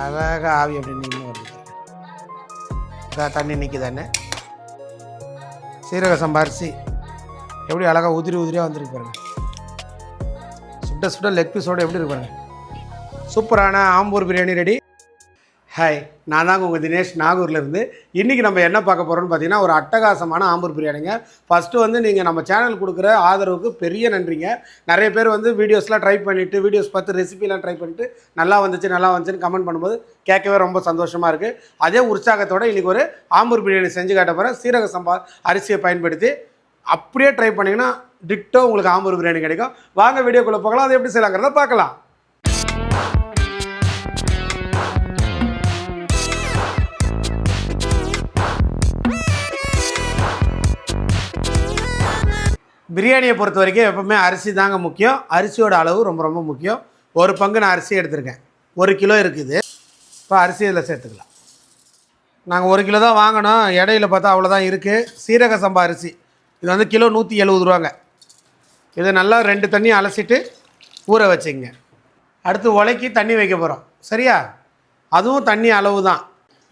அழகாக ஆவி அப்படி நின்று வருது. தண்ணி நிற்கிதானே சீரக சம்பா எப்படி அழகாக உதிரி உதிரியாக வந்துருக்கு பாருங்க. சுட்ட சுட்ட லெக் பீஸோடு எப்படி இருக்கு பாருங்க. சூப்பரான ஆம்பூர் பிரியாணி ரெடி ஹாய் நான் தாங்க உங்கள் தினேஷ். நாகூர்லேருந்து இன்றைக்கி நம்ம என்ன பார்க்க போகிறோம்னு பார்த்தீங்கன்னா ஒரு அட்டகாசமான ஆம்பூர் பிரியாணிங்க. ஃபஸ்ட்டு வந்து நீங்கள் நம்ம சேனல் கொடுக்குற ஆதரவுக்கு பெரிய நன்றிங்க. நிறைய பேர் வந்து வீடியோஸ்லாம் ட்ரை பண்ணிவிட்டு வீடியோஸ் பார்த்து ரெசிபிலாம் ட்ரை பண்ணிட்டு நல்லா வந்துச்சு நல்லா வந்துச்சுன்னு கமெண்ட் பண்ணும்போது கேட்கவே ரொம்ப சந்தோஷமாக இருக்குது அதே உற்சாகத்தோடு இன்றைக்கி ஒரு ஆம்பூர் பிரியாணி செஞ்சு காட்ட போகிறேன் சீரக சம்பா அரிசியை பயன்படுத்தி அப்படியே ட்ரை பண்ணிங்கன்னா டிட்டோ உங்களுக்கு ஆம்பூர் பிரியாணி கிடைக்கும். வாங்க வீடியோக்குள்ளே போகலாம். அது எப்படி செய்யலாங்கிறத பார்க்கலாம். பிரியாணியை பொறுத்த வரைக்கும் எப்பவுமே அரிசி தாங்க முக்கியம். அரிசியோட அளவு ரொம்ப ரொம்ப முக்கியம். ஒரு பங்கு நான் அரிசி எடுத்திருக்கேன். ஒரு கிலோ இருக்குது. இப்போ அரிசி இதில் சேர்த்துக்கலாம். நாங்கள் ஒரு கிலோ தான் வாங்கினோம் இடையில பார்த்தா அவ்வளோதான் இருக்குது சீரக சம்பா அரிசி. இது வந்து கிலோ நூற்றி எழுபது ரூபாங்க. இதை நல்லா ரெண்டு தண்ணி அலசிட்டு ஊற வச்சுங்க. அடுத்து உலைக்கி தண்ணி வைக்க போகிறோம் சரியா? அதுவும் தண்ணி அளவு தான்.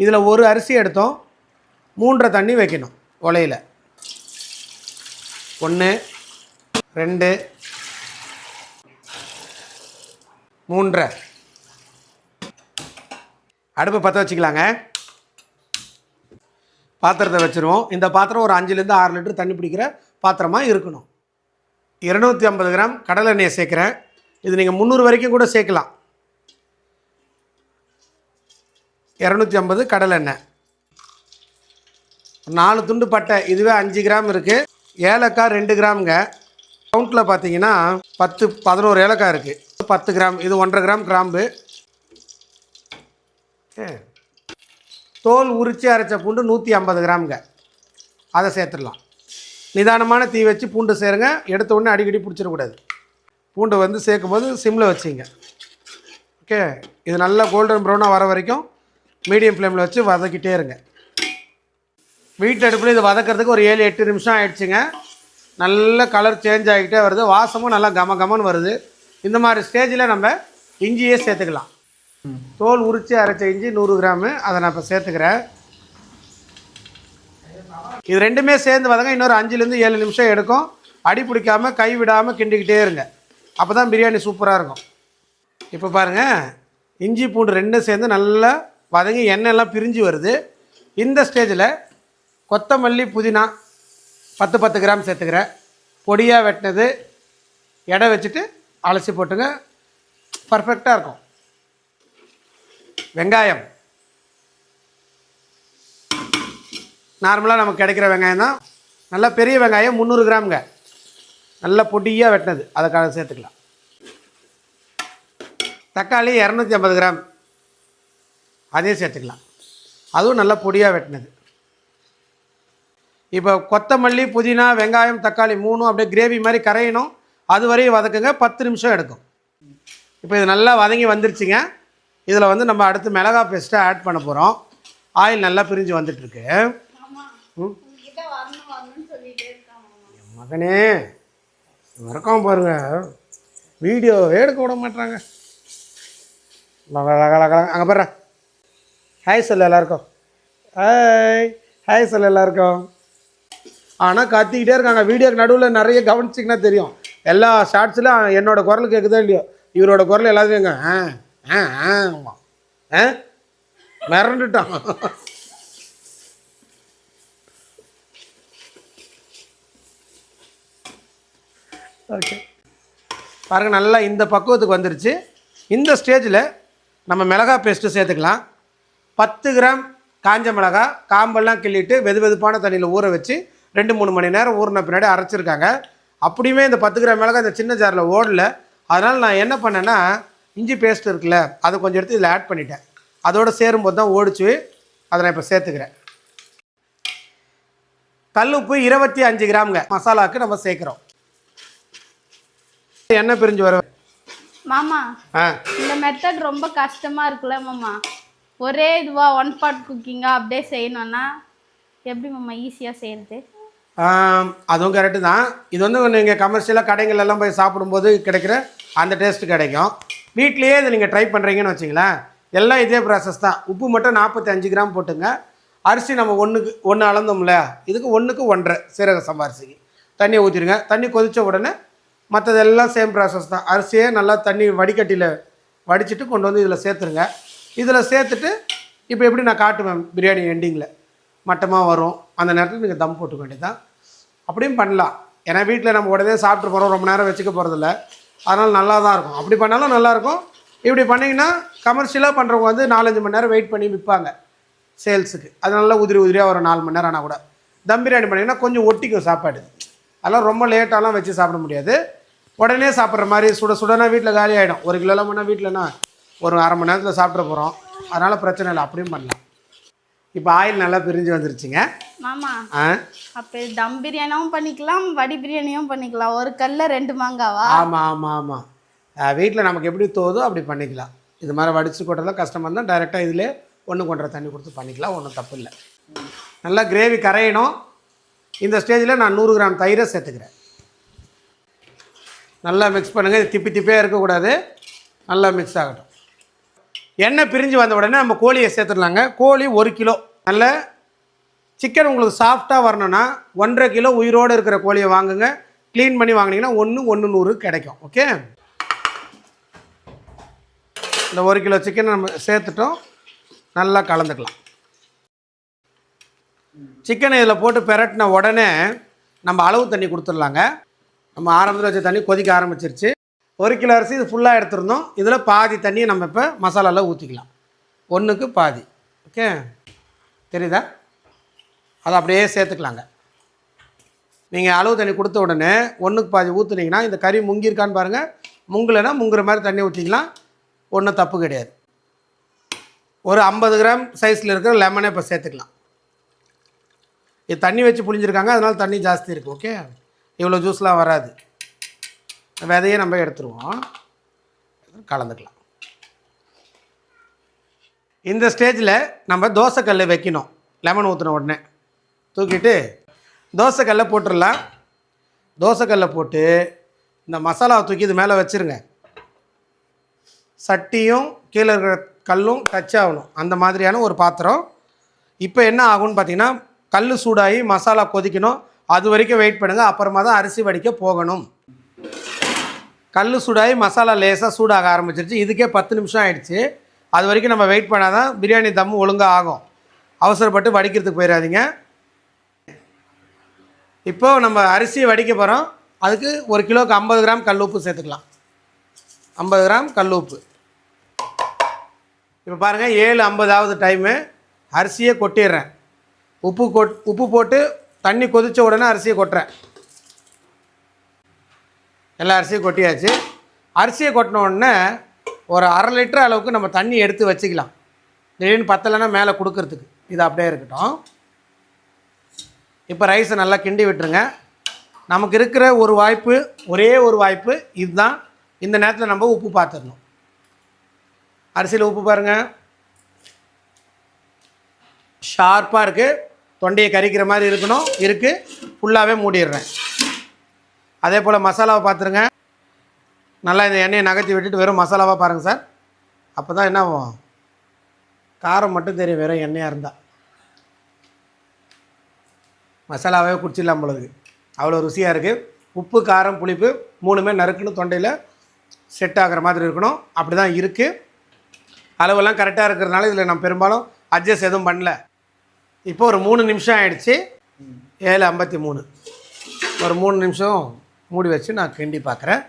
இதில் ஒரு அரிசி எடுத்தோம். மூன்றரை தண்ணி வைக்கணும். உலையில். ஒன்று ரெண்டு மூன்றரை அடுப்பை பற்ற வச்சுக்கலாங்க. பாத்திரத்தை வச்சுருவோம். இந்த பாத்திரம் ஒரு அஞ்சுலேருந்து ஆறு லிட்டர் தண்ணி பிடிக்கிற பாத்திரமாக இருக்கணும். இரநூத்தி ஐம்பது கிராம் கடலை எண்ணெயை சேர்க்குறேன். இது நீங்கள் முந்நூறு வரைக்கும் கூட சேர்க்கலாம். இரநூத்தி ஐம்பது கடலை எண்ணெய். நாலு துண்டு பட்டை இதுவே அஞ்சு கிராம் இருக்குது ஏலக்காய் ரெண்டு கிராமுங்க. கவுண்டில் பார்த்தீங்கன்னா பத்து பதினோரு ஏலக்காய் இருக்குது பத்து கிராம் இது ஒன்றரை கிராம் கிராம்பு. தோல் உரித்து அரைச்ச பூண்டு நூற்றி ஐம்பது கிராமுங்க. அதை சேர்த்துடலாம். நிதானமான தீ வச்சு பூண்டு சேருங்க. எடுத்த உடனே அடிக்கடி பிடிச்சிடக்கூடாது பூண்டை வந்து சேர்க்கும் போது சிம்மில் வச்சிங்க. ஓகே? இது நல்லா கோல்டன் ப்ரௌனாக வர வரைக்கும் மீடியம் ஃப்ளேமில் வச்சு வதக்கிட்டே இருங்க. வீட்டு அடுப்பில் இது வதக்கிறதுக்கு ஒரு ஏழு எட்டு நிமிஷம் ஆயிடுச்சுங்க. நல்ல கலர் சேஞ்ச் ஆகிக்கிட்டே வருது. வாசமும் நல்லா கம கமன்னு வருது. இந்த மாதிரி ஸ்டேஜில் நம்ம இஞ்சியே சேர்த்துக்கலாம். தோல் உரித்து அரைச்ச இஞ்சி நூறு கிராமு. அதை நான் இப்போ சேர்த்துக்கிறேன். இது ரெண்டுமே சேர்ந்து வதங்க இன்னொரு அஞ்சுலேருந்து ஏழு நிமிஷம் எடுக்கும். அடி பிடிக்காம கை விடாமல் கிண்டிக்கிட்டே இருங்க. அப்போ தான் பிரியாணி சூப்பராக இருக்கும். இப்போ பாருங்கள் இஞ்சி பூண்டு ரெண்டும் சேர்ந்து நல்லா வதங்கி எண்ணெய் எல்லாம் பிரிஞ்சு வருது. இந்த ஸ்டேஜில் கொத்தமல்லி புதினா பத்து பத்து கிராம் சேர்த்துக்கிறேன். பொடியாக வெட்டினது எடை வச்சுட்டு அலசி போட்டுங்க. பர்ஃபெக்டாக இருக்கும். வெங்காயம். நார்மலாக நமக்கு கிடைக்கிற வெங்காயம் தான். நல்லா பெரிய வெங்காயம் முந்நூறு கிராமுங்க. நல்லா பொடியாக வெட்டினது. அதுக்காக சேர்த்துக்கலாம். தக்காளி இரநூத்தி ஐம்பது கிராம். அதையும் சேர்த்துக்கலாம். அதுவும் நல்லா பொடியாக வெட்டினது. இப்போ கொத்தமல்லி புதினா வெங்காயம் தக்காளி மூணும் அப்படியே கிரேவி மாதிரி கரையணும். அது வரையும் வதக்குங்க. பத்து நிமிஷம் எடுக்கும். இப்போ இது நல்லா வதங்கி வந்துருச்சுங்க. இதில் வந்து நம்ம அடுத்து மிளகா பேஸ்ட்டை ஆட் பண்ண போகிறோம் ஆயில் நல்லா பிரிஞ்சு வந்துட்டுருக்கு. ம். என் மகனே மறக்காம பாருங்க. வீடியோ எடுக்க விட மாட்டாங்க அங்கே பாரு ஹாய் சொல்லு எல்லாருக்கும். ஹாய் ஹாய் சொல்லு எல்லாருக்கும். ஆனால் கத்திக்கிட்டே இருக்காங்க. வீடியோக்கு நடுவில் நிறைய கவனிச்சிங்கன்னா தெரியும். எல்லா ஷார்ட்ஸில் என்னோட குரல் கேட்குதோ இல்லையோ? இவரோட குரல் எல்லாத்தையும் எங்க ஆ ஆ ஆ ஆமா. ஆ? மிரண்டுட்டான். ஓகே பாருங்கள் நல்லா இந்த பக்குவத்துக்கு வந்துருச்சு. இந்த ஸ்டேஜில் நம்ம மிளகா பேஸ்ட்டு சேர்த்துக்கலாம். பத்து கிராம் காஞ்ச மிளகா காம்பெல்லாம் கிள்ளிட்டு வெது வெதுப்பான தண்ணியில் ஊற வச்சு ரெண்டு மூணு மணி நேரம் ஊறின பின்னாடி அரைச்சிருக்காங்க. அப்படியுமே இந்த பத்து கிராம் மிளகா இந்த சின்ன ஜாரில் ஓடல. அதனால் நான் என்ன பண்ணேன்னா இஞ்சி பேஸ்ட் இருக்குல்ல அதை கொஞ்சம் எடுத்து இதில் ஆட் பண்ணிட்டேன். அதோட சேரும்போது தான் ஓடிச்சு. அதை நான் இப்போ சேர்த்துக்கிறேன். கல்லுப்பு இருபத்தி அஞ்சு கிராமுங்க. மசாலாவுக்கு நம்ம சேர்க்குறோம். எண்ணெய் பிரிஞ்சு வர மாமா இந்த மெத்தட் ரொம்ப கஷ்டமா இருக்குல்ல மாமா. ஒரே இதுவா ஒன் பார்ட் குக்கிங்கா அப்படியே செய்யணும்னா எப்படி மாமா ஈஸியா செய்யறது? அதுவும் கரெக்டு தான். இது வந்து நீங்கள் கமர்ஷியலாக கடைகள் எல்லாம் போய் சாப்பிடும்போது கிடைக்கிற அந்த டேஸ்ட் கிடைக்கும். வீட்லேயே இதை நீங்கள் ட்ரை பண்ணுறீங்கன்னு வச்சிங்களேன். எல்லாம் இதே ப்ராசஸ் தான். உப்பு மட்டும் நாற்பத்தஞ்சு கிராம் போட்டுங்க. அரிசி நம்ம ஒன்றுக்கு ஒன்று அளந்தோம்ல இதுக்கு ஒன்றுக்கு ஒன்றரை சீரக சம்பா அரிசிக்கு தண்ணியை ஊற்றிடுங்க தண்ணி கொதித்த உடனே மற்றதெல்லாம் சேம் ப்ராசஸ் தான். அரிசியே நல்லா தண்ணி வடிகட்டியில் வடிச்சிட்டு கொண்டு வந்து இதில் சேர்த்துருங்க. இதில் சேர்த்துட்டு இப்போ எப்படி நான் காட்டுவேன்? பிரியாணி எண்டிங்கில் மட்டமாக வரும். அந்த நேரத்தில் நீங்கள் தம் போட்டுக்க வேண்டியதான் அப்படியும் பண்ணலாம். ஏன்னா வீட்டில் நம்ம உடனே சாப்பிட்டு போகிறோம் ரொம்ப நேரம் வச்சுக்க போகிறதில்ல அதனால் நல்லா தான் இருக்கும். அப்படி பண்ணாலும் நல்லாயிருக்கும் இப்படி பண்ணிங்கன்னா கமர்ஷியலாக பண்ணுறவங்க வந்து நாலஞ்சு மணி நேரம் வெயிட் பண்ணி விற்பாங்க சேல்ஸுக்கு அது நல்லா உதிரி உதிரியாக ஒரு நாலு மணி நேரம் ஆனால் கூட. தம் பிரியாணி பண்ணிங்கன்னா கொஞ்சம் ஒட்டிக்கும் சாப்பாடு. அதெல்லாம் ரொம்ப லேட்டாலாம் வச்சு சாப்பிட முடியாது. உடனே சாப்பிட்ற மாதிரி சுட சுடனா வீட்டில் காலி ஆகிடும் ஒரு கிலோலாம் பண்ணால் வீட்டிலனா ஒரு அரை மணி நேரத்தில் சாப்பிட போகிறோம் அதனால் பிரச்சனை இல்லை. அப்படியும் பண்ணலாம். இப்போ ஆயில் நல்லா பிரிஞ்சு வந்துருச்சுங்க. மாமா ஆ? அப்போ தம் பிரியாணியும் பண்ணிக்கலாம் வடி பிரியாணியும் பண்ணிக்கலாம். ஒரு கல்ல ரெண்டு மாங்காவா? ஆமாம் ஆமாம் ஆமாம் வீட்டில் நமக்கு எப்படி தோதோ அப்படி பண்ணிக்கலாம். இது மாதிரி வடித்து கொட்டுறதுலாம் கஷ்டமாக இருந்தால் டைரெக்டாக இதிலே ஒன்று கொண்டரை தண்ணி கொடுத்து பண்ணிக்கலாம் ஒன்றும் தப்பு இல்லை. நல்லா கிரேவி கரையணும். இந்த ஸ்டேஜில் நான் நூறு கிராம் தயிரை சேர்த்துக்கிறேன். நல்லா மிக்ஸ் பண்ணுங்கள் இது திப்பி திப்பியாக இருக்கக்கூடாது. நல்லா மிக்ஸ் ஆகட்டும். எண்ணெய் பிரிஞ்சு வந்த உடனே நம்ம கோழியை சேர்த்துடலாங்க. கோழி ஒரு கிலோ. நல்ல சிக்கன் உங்களுக்கு சாஃப்டாக வரணும்னா ஒன்றரை கிலோ உயிரோடு இருக்கிற கோழியை வாங்குங்க. க்ளீன் பண்ணி வாங்கினீங்கன்னா ஒன்று ஒன்று நூறு கிடைக்கும். ஓகே இந்த ஒரு கிலோ சிக்கனை நம்ம சேர்த்துட்டோம். நல்லா கலந்துக்கலாம். சிக்கனை இதில் போட்டு பெரட்டின உடனே நம்ம அளவு தண்ணி கொடுத்துடலாங்க. நம்ம ஆரம்பத்தில் வச்ச தண்ணி கொதிக்க ஆரம்பிச்சிருச்சு. ஒரு கிலோ அரிசி இது ஃபுல்லாக எடுத்துருந்தோம். இதில் பாதி தண்ணியை நம்ம இப்போ மசாலாவில் ஊற்றிக்கலாம் ஒன்றுக்கு பாதி. ஓகே தெரியுதா? அதை அப்படியே சேர்த்துக்கலாங்க. நீங்கள் அளவு தண்ணி கொடுத்த உடனே ஒன்றுக்கு பாதி ஊற்றுனீங்கன்னா இந்த கறி முங்கியிருக்கான்னு பாருங்கள் முங்கலைன்னா முங்குற மாதிரி தண்ணி ஊற்றிக்கலாம் ஒன்றும் தப்பு கிடையாது. ஒரு ஐம்பது கிராம் சைஸில் இருக்கிற லெமனை இப்போ சேர்த்துக்கலாம். இது தண்ணி வச்சு புளிஞ்சிருக்காங்க அதனால் தண்ணி ஜாஸ்தி இருக்குது ஓகே இவ்வளோ ஜூஸ்லாம் வராது. விதையை நம்ம எடுத்துருவோம். கலந்துக்கலாம். இந்த ஸ்டேஜில் நம்ம தோசைக்கல்லை வைக்கணும். லெமன் ஊற்றின உடனே. தூக்கிட்டு தோசைக்கல்லை போட்டுடலாம் தோசைக்கல்லை போட்டு இந்த மசாலாவை தூக்கி இது மேலே வச்சுருங்க. சட்டியும் கீழே இருக்கிற கல்லும் டச் ஆகணும். அந்த மாதிரியான ஒரு பாத்திரம். இப்போ என்ன ஆகும்னு பார்த்தீங்கன்னா கல் சூடாகி மசாலா கொதிக்கணும். அது வரைக்கும் வெயிட் பண்ணுங்கள் அப்புறமா தான் அரிசி வடிக்க போகணும். கல் சூடாகி மசாலா லேசாக சூடாக ஆரம்பிச்சிருச்சு. இதுக்கே பத்து நிமிஷம் ஆயிடுச்சு. அது வரைக்கும் நம்ம வெயிட் பண்ணால் தான் பிரியாணி தம் ஒழுங்காக ஆகும். அவசரப்பட்டு வடிக்கிறதுக்கு போயிடாதீங்க. இப்போ நம்ம அரிசியை வடிக்க போகிறோம் அதுக்கு ஒரு கிலோவுக்கு ஐம்பது கிராம் கல் உப்பு சேர்த்துக்கலாம். ஐம்பது கிராம் கல் உப்பு. இப்போ பாருங்கள் ஏழு ஐம்பதாவது டைமு அரிசியை கொட்டிடுறேன். உப்பு கொட் உப்பு போட்டு தண்ணி கொதித்த உடனே அரிசியை கொட்டுறேன். எல்லா அரிசியும் கொட்டியாச்சு. அரிசியை கொட்டின உடனே ஒரு அரை லிட்டர் அளவுக்கு நம்ம தண்ணி எடுத்து வச்சுக்கலாம். திடீர்னு பத்தலைன்னா மேலே கொடுக்கறதுக்கு. இது அப்படியே இருக்கட்டும். இப்போ ரைஸை நல்லா கிண்டி விட்டுருங்க. நமக்கு இருக்கிற ஒரு வாய்ப்பு ஒரே ஒரு வாய்ப்பு இதுதான். இந்த நேரத்தில் நம்ம உப்பு பார்த்துடணும். அரிசியில் உப்பு பாருங்கள் ஷார்ப்பாக இருக்குது தொண்டையை கறிக்கிற மாதிரி இருக்கணும். இருக்குது ஃபுல்லாகவே மூடிடுறேன். அதே போல் மசாலாவை பார்த்துருங்க. நல்லா இந்த எண்ணெயை நகர்த்தி விட்டுட்டு வெறும் மசாலாவாக பாருங்கள் சார். அப்போ தான் என்ன ஆகும்? காரம் மட்டும் தெரியும் வெறும் எண்ணெயாக இருந்தால் மசாலாவே குடிச்சிடலாம் பொழுது அவ்வளோ ருசியாக இருக்குது உப்பு காரம் புளிப்பு மூணுமே நறுக்குன்னு தொண்டையில் செட் ஆகிற மாதிரி இருக்கணும். அப்படி தான் இருக்குது அளவெல்லாம் கரெக்டாக இருக்கிறதுனால இதில் நான் பெரும்பாலும் அட்ஜஸ்ட் எதுவும் பண்ணல. இப்போ ஒரு மூணு நிமிஷம் ஆகிடுச்சு ஏழு ஐம்பத்தி மூணு. ஒரு மூணு நிமிஷம் மூடி வச்சு நான் கிண்டி பார்க்குறேன்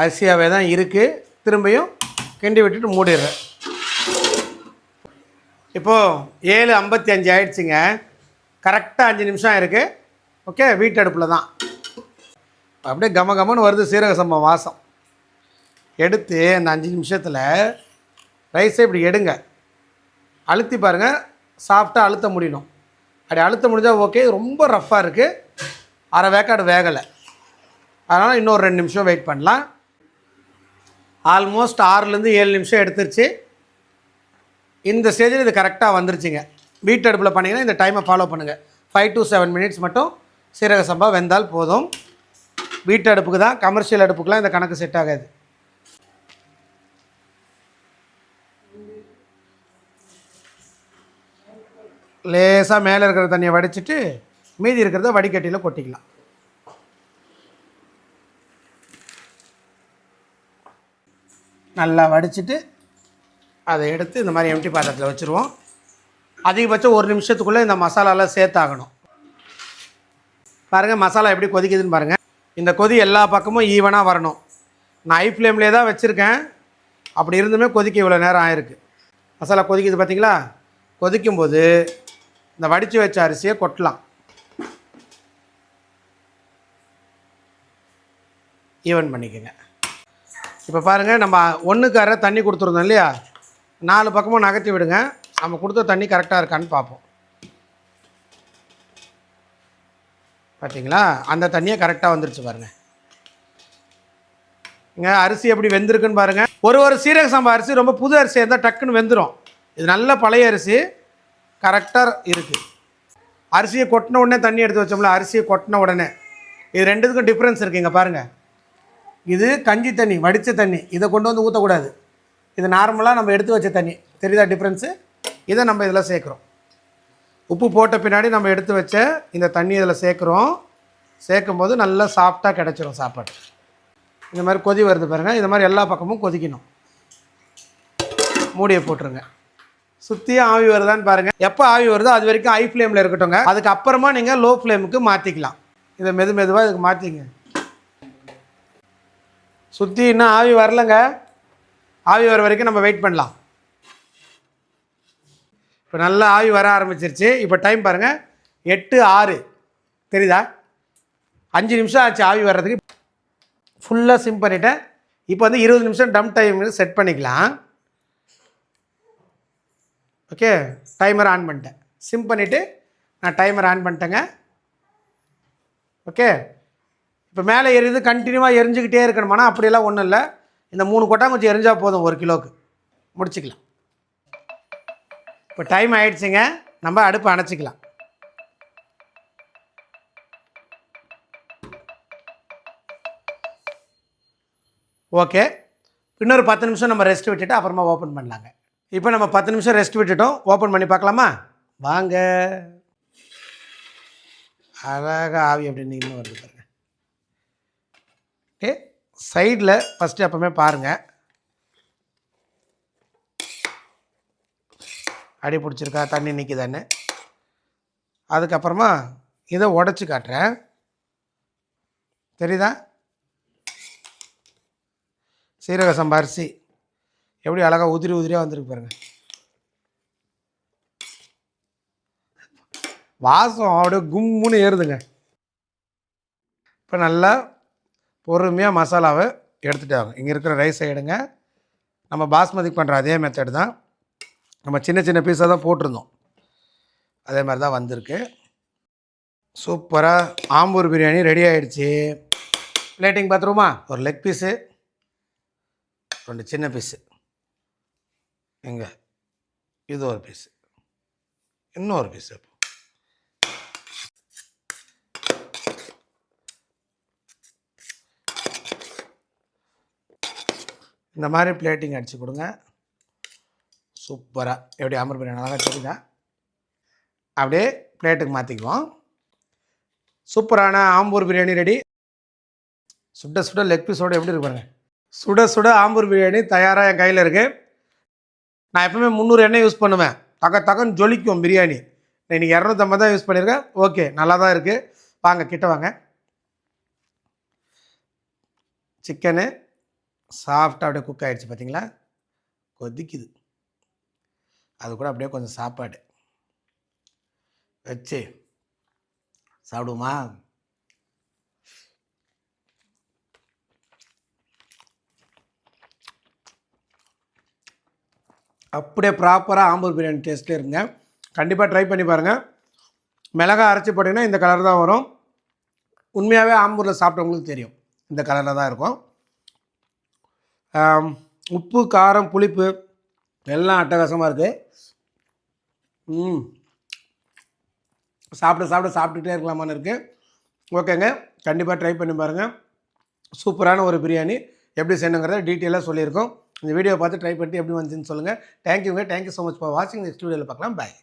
அரிசியாகவே தான் இருக்குது திரும்பியும் கிண்டி விட்டுட்டு மூடிடுறேன். இப்போது ஏழு ஐம்பத்தி அஞ்சு ஆயிடுச்சுங்க. கரெக்டாக அஞ்சு நிமிஷம் இருக்குது ஓகே வீட்டடுப்பில் தான். அப்படியே கம கமன்னு வருது சீரக சம்பம் வாசம். எடுத்து அந்த அஞ்சு நிமிஷத்தில் ரைஸை இப்படி எடுங்க. அழுத்தி பாருங்கள் சாஃப்டாக அழுத்த முடியணும். அப்படி அழுத்த முடிஞ்சால் ஓகே ரொம்ப ரஃப்பாக இருக்குது அரை வேக்காடு வேகலை. அதனால் இன்னொரு ரெண்டு நிமிஷம் வெயிட் பண்ணலாம். ஆல்மோஸ்ட் ஆறுலேருந்து ஏழு நிமிஷம் எடுத்துருச்சு. இந்த ஸ்டேஜில் இது கரெக்டாக வந்துருச்சுங்க. வீட்டு அடுப்பில் பண்ணிங்கன்னா இந்த டைமை ஃபாலோ பண்ணுங்கள் ஃபைவ் டு செவன் மினிட்ஸ் மட்டும் சீரக சம்பா வெந்தால் போதும். வீட்டு அடுப்புக்கு தான் கமர்ஷியல் அடுப்புக்கெலாம் இந்த கணக்கு செட் ஆகாது. லேசாக மேலே இருக்கிற தண்ணியை வடிச்சிட்டு மீதி இருக்கிறத வடிகட்டியில் கொட்டிக்கலாம். நல்லா வடிச்சிட்டு அதை எடுத்து இந்த மாதிரி எம்டி பாத்திரத்தில் வச்சுருவோம். அதிகபட்சம் ஒரு நிமிஷத்துக்குள்ளே இந்த மசாலாலாம் சேர்த்தாகணும். பாருங்கள் மசாலா எப்படி கொதிக்குதுன்னு பாருங்கள் இந்த கொதி எல்லா பக்கமும் ஈவனாக வரணும். நான் ஐ ஃப்ளேம்லேயே தான் வச்சுருக்கேன். அப்படி இருந்துமே கொதிக்க இவ்வளோ நேரம் ஆயிருக்கு. மசாலா கொதிக்குது பார்த்தீங்களா கொதிக்கும்போது இந்த வடித்து வச்ச அரிசியை கொட்டலாம். ஈவன் பண்ணிக்கோங்க. இப்போ பாருங்கள் நம்ம ஒன்றுக்கு அரை தண்ணி கொடுத்துருந்தோம் இல்லையா? நாலு பக்கமும் நகர்த்தி விடுங்க. நம்ம கொடுத்த தண்ணி கரெக்டாக இருக்கான்னு பார்ப்போம். பார்த்தீங்களா அந்த தண்ணியை கரெக்டாக வந்துருச்சு பாருங்கள் இங்கே அரிசி எப்படி வெந்திருக்குன்னு பாருங்கள் ஒரு ஒரு சீரக சம்பா அரிசி ரொம்ப புது அரிசி இருந்தால் டக்குன்னு வெந்துடும் இது நல்ல பழைய அரிசி. கரெக்டாக இருக்குது அரிசியை கொட்டின உடனே தண்ணி எடுத்து வச்சோம்ல அரிசியை கொட்டின உடனே. இது ரெண்டுத்துக்கும் டிஃப்ரென்ஸ் இருக்குது இங்கே பாருங்கள் இது கஞ்சி தண்ணி வடித்த தண்ணி. இதை கொண்டு வந்து ஊற்றக்கூடாது இது நார்மலாக நம்ம எடுத்து வச்ச தண்ணி. தெரியுதா டிஃப்ரென்ஸு இதை நம்ம இதில் சேர்க்குறோம். உப்பு போட்ட பின்னாடி நம்ம எடுத்து வச்ச இந்த தண்ணி இதில் சேர்க்குறோம். சேர்க்கும் போது நல்லா சாஃப்டாக கிடச்சிரும் சாப்பாடு. இந்த மாதிரி கொதி வருது பாருங்கள் இந்த மாதிரி எல்லா பக்கமும் கொதிக்கணும். மூடியை போட்டுருங்க. சுற்றியும் ஆவி வருதான்னு பாருங்கள் எப்போ ஆவி வருதோ அது வரைக்கும் ஹை ஃப்ளேமில் இருக்கட்டும்ங்க. அதுக்கு அப்புறமா நீங்கள் லோ ஃப்ளேமுக்கு மாற்றிக்கலாம் இதை மெது மெதுவாக இதுக்கு மாற்றிங்க சுற்றி இன்னும் ஆவி வரலங்க. ஆவி வர வரைக்கும் நம்ம வெயிட் பண்ணலாம். இப்போ நல்லா ஆவி வர ஆரம்பிச்சிருச்சு. இப்போ டைம் பாருங்கள் எட்டு ஆறு. தெரியுதா? அஞ்சு நிமிஷம் ஆச்சு ஆவி வர்றதுக்கு. ஃபுல்லாக சிம் பண்ணிட்டேன். இப்போ வந்து இருபது நிமிஷம் டம் டைம் செட் பண்ணிக்கலாம். ஓகே டைமர் ஆன் பண்ணிட்டேன். சிம் பண்ணிவிட்டு நான் டைமர் ஆன் பண்ணிட்டேங்க. ஓகே இப்போ மேலே எரியுது கண்டினியூவாக எரிஞ்சுக்கிட்டே இருக்கணுமானா அப்படியெல்லாம் ஒன்றும் இல்லை. இந்த மூணு கொட்டாங்குச்சி எரிஞ்சால் போதும் ஒரு கிலோவுக்கு முடிச்சுக்கலாம். இப்போ டைம் ஆயிடுச்சுங்க. நம்ம அடுப்பு அணைச்சிக்கலாம். ஓகே. இன்னொரு பத்து நிமிஷம் நம்ம ரெஸ்ட் விட்டுட்டு அப்புறமா ஓப்பன் பண்ணலாங்க. இப்போ நம்ம பத்து நிமிஷம் ரெஸ்ட் விட்டுட்டோம். ஓப்பன் பண்ணி பார்க்கலாமா? வாங்க. அழகாக ஆவி அப்படின்னு இன்னும் வருது பாருங்க. ஏ சைடில் ஃபஸ்ட்டு எப்பவுமே பாருங்கள் அடி பிடிச்சிருக்கா தண்ணி நிற்கிதான்னு அதுக்கப்புறமா இதை உடச்சி காட்டுறேன். தெரியுதா? சீரக சம்பா அரிசி. எப்படி அழகாக உதிரி உதிரியாக வந்திருக்கு பாருங்கள் வாசம் அப்படியே கும்முன்னு ஏறுதுங்க. இப்போ நல்லா பொறுமையாக மசாலாவை எடுத்துகிட்டு வாங்க இங்கே இருக்கிற ரைஸை எடுங்க. நம்ம பாஸ்மதி பண்ணுற அதே மெத்தட் தான். நம்ம சின்ன சின்ன பீஸாக தான் போட்டிருந்தோம். அதே மாதிரி தான் வந்திருக்கு. சூப்பராக ஆம்பூர் பிரியாணி ரெடி ஆகிடுச்சி பிளேட்டிங் பார்த்துருமா ஒரு லெக் பீஸு ரெண்டு சின்ன பீஸு எங்கே இது ஒரு பீஸு இன்னொரு பீஸு இந்த மாதிரி பிளேட்டிங் அடித்து கொடுங்க. சூப்பராக எப்படி ஆம்பர் பிரியாணி அழகாக தெரியுதா? அப்படியே பிளேட்டுக்கு மாற்றிக்குவோம் சூப்பரான ஆம்பூர் பிரியாணி ரெடி சுட சுட லெக் பீஸோடு எப்படி இருப்பாங்க சுட சுட ஆம்பூர் பிரியாணி தயாராக என் கையில் இருக்குது நான் எப்பவுமே முந்நூறு எண்ணெய் யூஸ் பண்ணுவேன். தக்க தக்கன்னு ஜொலிக்கும் பிரியாணி. இன்றைக்கி இரநூத்தம்பது தான் யூஸ் பண்ணியிருக்கேன் ஓகே நல்லா தான் இருக்குது வாங்க கிட்ட வாங்க. சிக்கனு சாஃப்டாக அப்படியே குக் ஆகிடுச்சு பார்த்தீங்களா கொதிக்குது. அது கூட அப்படியே கொஞ்சம் சாப்பாடு. வச்சு சாப்பிடுவோமா? அப்படியே ப்ராப்பராக ஆம்பூர் பிரியாணி டேஸ்ட்டில் இருங்க. கண்டிப்பாக ட்ரை பண்ணி பாருங்கள் மிளகா அரைச்சி போட்டிங்கன்னா இந்த கலர் தான் வரும். உண்மையாகவே ஆம்பூரில் சாப்பிட்டவங்களுக்கு தெரியும். இந்த கலரில் தான் இருக்கும். உப்பு காரம் புளிப்பு எல்லாம் அட்டகாசமாக இருக்குது ம். சாப்பிட சாப்பிட சாப்பிட்டுட்டே இருக்கலாமான்னு இருக்குது ஓகேங்க. கண்டிப்பாக ட்ரை பண்ணி பாருங்கள் சூப்பரான ஒரு பிரியாணி. எப்படி செய்யணுங்கிறத டீட்டெயிலாக சொல்லியிருக்கோம். இந்த வீடியோ பார்த்து ட்ரை பண்ணிட்டு எப்படி வந்துச்சுன்னு சொல்லுங்கள் தேங்க்யூங்க thank you so much for வாட்சிங் நெக்ஸ்ட் வீடியோவில் பார்க்கலாம். பாய்